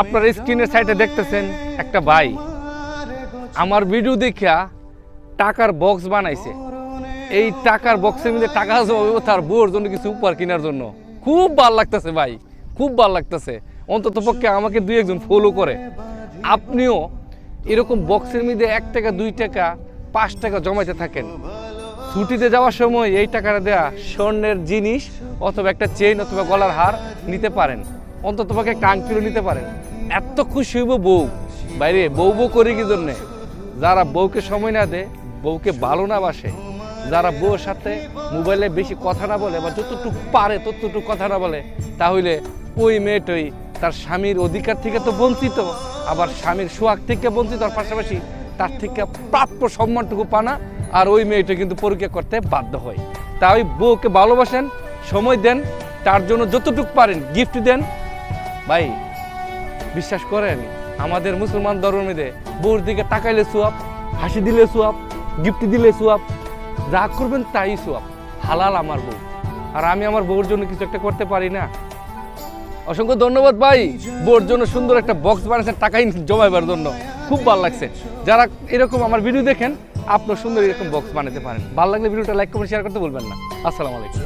আপনার স্ক্রিনের সাইডে দেখতেছেন একটা ভাই। আমার ভিডিও দেখা টাকার বক্স বানাইছে। এই টাকার বক্সের মধ্যে টাকা জমাবে তার বউর জন্য কিছু উপহার কেনার জন্য। খুব ভালো লাগতেছে ভাই, খুব ভালো লাগতেছে। অন্তত পক্ষে আমাকে দুই একজন ফলো করে। আপনিও এরকম বক্সের মধ্যে এক টাকা, দুই টাকা, পাঁচ টাকা জমাইতে থাকেন। ছুটিতে যাওয়ার সময় এই টাকাটা দেয়া স্বর্ণের জিনিস অথবা একটা চেইন অথবা গলার হার নিতে পারেন। অন্তত একটা আংটিও নিতে পারে। এত খুশি হইব বউ। বাইরে, বউ বউ করে কি জন্যে? যারা বউকে সময় না দেয়, বউকে ভালো না বাসে। যারা বউর সাথে মোবাইলে বেশি কথা না বলে বা যতটুকু পারে ততটুকু কথা না বলে, তাহলে ওই মেয়েটাই তার স্বামীর অধিকার থেকে তো বঞ্চিত। আবার স্বামীর সোহাগ থেকে বঞ্চিত। আর পাশাপাশি তার থেকে প্রাপ্য সম্মানটুকু পানা আর ওই মেয়েটা কিন্তু পরীক্ষা করতে বাধ্য হয়। তাই বউকে ভালোবাসেন, সময় দেন, তার জন্য যতটুকু পারেন গিফট দেন ভাই, বিশ্বাস করেন, আমাদের মুসলমান ধর্মীতে বউর দিকে তাকাইলে সুয়াব, হাসি দিলে সুয়াব, গিফট দিলে সুয়াব, যা করবেন তাই সুয়াব, হালাল আমার বউ। আর আমি আমার বউর জন্য কিছু একটা করতে পারি না। অসংখ্য ধন্যবাদ ভাই, বউর জন্য সুন্দর একটা বক্স বানিয়েছেন টাকাই জমাইবার জন্য। খুব ভালো লাগছে। যারা এরকম আমার ভিডিও দেখেন, আপনার সুন্দর এরকম বক্স বানাতে পারেন। ভালো লাগলে ভিডিওটা লাইক কমেন্ট শেয়ার করতে বলবেন না। আসসালামু আলাইকুম।